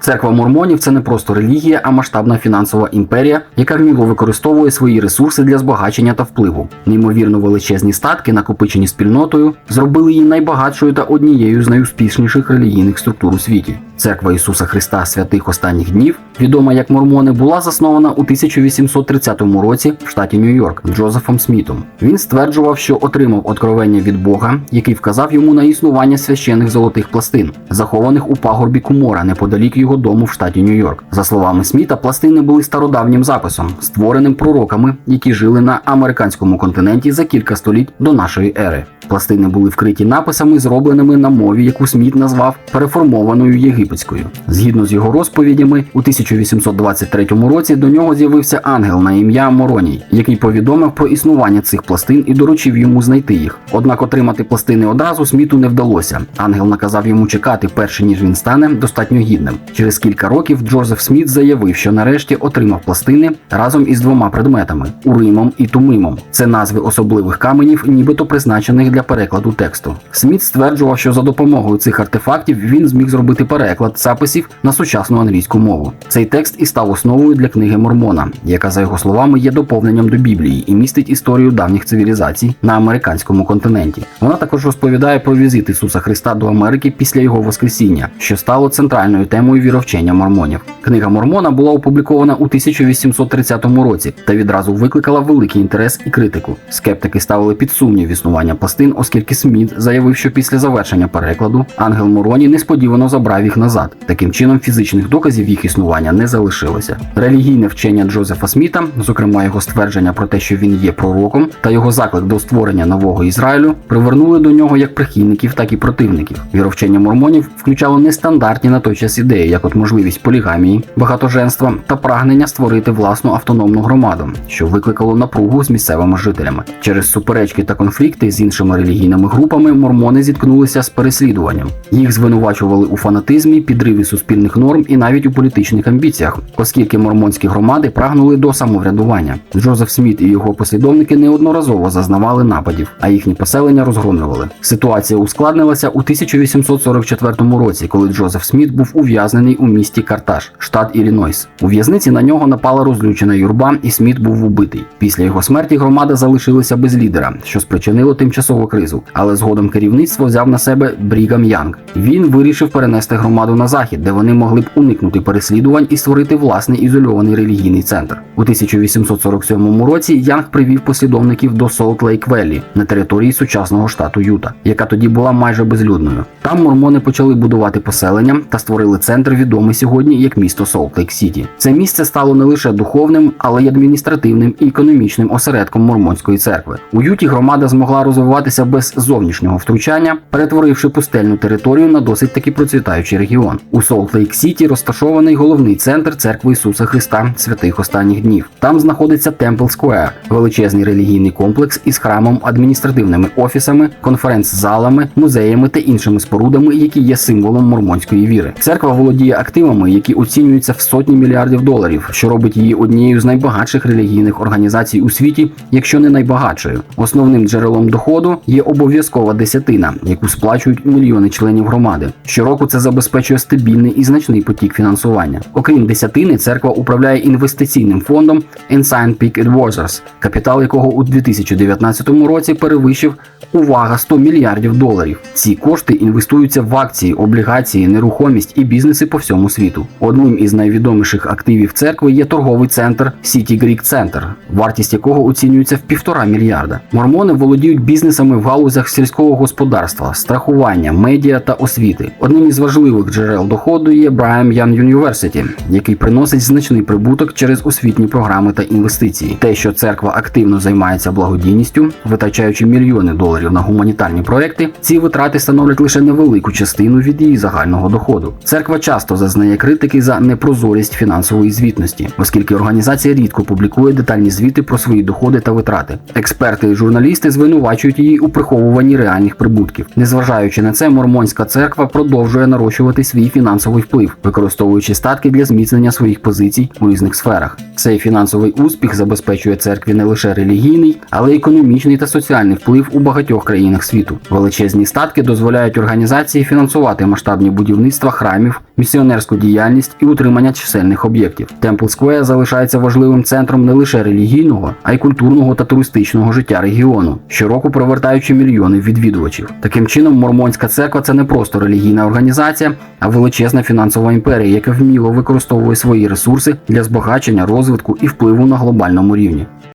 Церква мормонів це не просто релігія, а масштабна фінансова імперія, яка вміло використовує свої ресурси для збагачення та впливу. Неймовірно величезні статки, накопичені спільнотою, зробили її найбагатшою та однією з найуспішніших релігійних структур у світі. Церква Ісуса Христа святих останніх днів, відома як Мормони, була заснована у 1830 році в штаті Нью-Йорк Джозефом Смітом. Він стверджував, що отримав откровення від Бога, який вказав йому на існування священих золотих пластин, захованих у пагорбі Кумора неподалік його дому в штаті Нью-Йорк. За словами Сміта, пластини були стародавнім записом, створеним пророками, які жили на американському континенті за кілька століть до нашої ери. Пластини були вкриті написами, зробленими на мові, яку Сміт назвав переформованою єгипетською. Згідно з його розповідями, у 1823 році до нього з'явився ангел на ім'я Мороній, який повідомив про існування цих пластин і доручив йому знайти їх. Однак отримати пластини одразу Сміту не вдалося. Ангел наказав йому чекати, перше ніж він стане достатньо гідним. Через кілька років Джозеф Сміт заявив, що нарешті отримав пластини разом із двома предметами уримом і тумимом. Це назви особливих каменів, нібито призначених для перекладу тексту. Сміт стверджував, що за допомогою цих артефактів він зміг зробити переклад записів на сучасну англійську мову. Цей текст і став основою для книги Мормона, яка, за його словами, є доповненням до Біблії і містить історію давніх цивілізацій на американському континенті. Вона також розповідає про візит Ісуса Христа до Америки після його Воскресіння, що стало центральною темою віровчення мормонів. Книга Мормона була опублікована у 1830 році та відразу викликала великий інтерес і критику. Скептики ставили під сумнів існування пластин, оскільки Сміт заявив, що після завершення перекладу ангел Мороні несподівано забрав їх назад. Таким чином, фізичних доказів їх існування не залишилося. Релігійне вчення Джозефа Сміта, зокрема його ствердження про те, що він є пророком, та його заклик до створення нового Ізраїлю, привернули до нього як прихильників, так і противників. Віровчення мормонів включало нестандартні на той час ідеї, як от можливість полігамії, багатоженства та прагнення створити власну автономну громаду, що викликало напругу з місцевими жителями. Через суперечки та конфлікти з іншими релігійними групами мормони зіткнулися з переслідуванням. Їх звинувачували у фанатизмі, підриві суспільних норм і навіть у політичних амбіціях, оскільки мормонські громади прагнули до самоврядування. Джозеф Сміт і його послідовники неодноразово зазнавали нападів, а їхні поселення розгромлювали. Ситуація ускладнилася у 1844 році, коли Джозеф Сміт був ув'язнений у місті Картаж, штат Іллінойс. У в'язниці на нього напала розлючена юрба, і Сміт був убитий. Після його смерті громада залишилася без лідера, що спричинило тимчасову кризу. Але згодом керівництво взяв на себе Брігам Янг. Він вирішив перенести громаду на захід, де вони могли б уникнути переслідувань і створити власний ізольований релігійний центр. У 1847 році Янг привів послідовників до Солт Лейк Веллі на території сучасного штату Юта, яка тоді була майже безлюдною. Там мормони почали будувати поселення та створили центр, відомий сьогодні як місто Солт Лейк Сіті. Це місце стало не лише духовним, але й адміністративним і економічним осередком мормонської церкви. У Юті громада змогла розвиватися без зовнішнього втручання, перетворивши пустельну територію на досить таки процвітаючий регіон. У Солт Лейк Сіті розташований головний центр церкви Ісуса Христа святих останніх днів. Там знаходиться Темпл Сквер, величезний релігійний комплекс із храмом, адміністративними офісами, конференц-залами, музеями та іншими спорудами, які є символом мормонської віри. Церква володіє активами, які оцінюються в сотні мільярдів доларів, що робить її однією з найбагатших релігійних організацій у світі, якщо не найбагатшою. Основним джерелом доходу є обов'язкова десятина, яку сплачують мільйони членів громади. Щороку це забезпечує стабільний і значний потік фінансування. Окрім десятини, церква управляє інвестиційним фондом Ensign Peak Advisors, капітал якого у 2019 році перевищив увага 100 мільярдів доларів. Ці кошти інвестуються в акції, облігації, нерухомість і бізнеси по всьому світу. Одним із найвідоміших активів церкви є торговий центр City Greek Center, вартість якого оцінюється в півтора мільярда. Мормони володіють бізнесами в галузях сільського господарства, страхування, медіа та освіти. Одним із важливих джерел доходу є Brigham Young University, який приносить значний прибуток через освітні програми та інвестиції. Те, що церква активно займається благодійністю, витрачаючи мільйони доларів на гуманітарні проекти, ці витрати становлять лише невелику частину від її загального доходу. Церква часто зазнає критики за непрозорість фінансової звітності, оскільки організація рідко публікує детальні звіти про свої доходи та витрати. Експерти і журналісти звинувачують її у приховуванні реальних прибутків. Незважаючи на це, мормонська церква продовжує нарощувати свій фінансовий вплив, використовуючи статки для зміцнення своїх позицій у різних сферах. Цей фінансовий успіх забезпечує церкві не лише релігійний, але й економічний та соціальний вплив у багатьох країнах світу. Величезні статки дозволяють організації фінансувати масштабні будівництва храмів, місіонерську діяльність і утримання чисельних об'єктів. Темпл Сквер залишається важливим центром не лише релігійного, а й культурного та туристичного життя регіону, щороку привертаючи мільйони відвідувачів. Таким чином, мормонська церква це не просто релігійна організація, а величезна фінансова імперія, яка вміло використовує свої ресурси для збагачення, розвитку і впливу на глобальному рівні.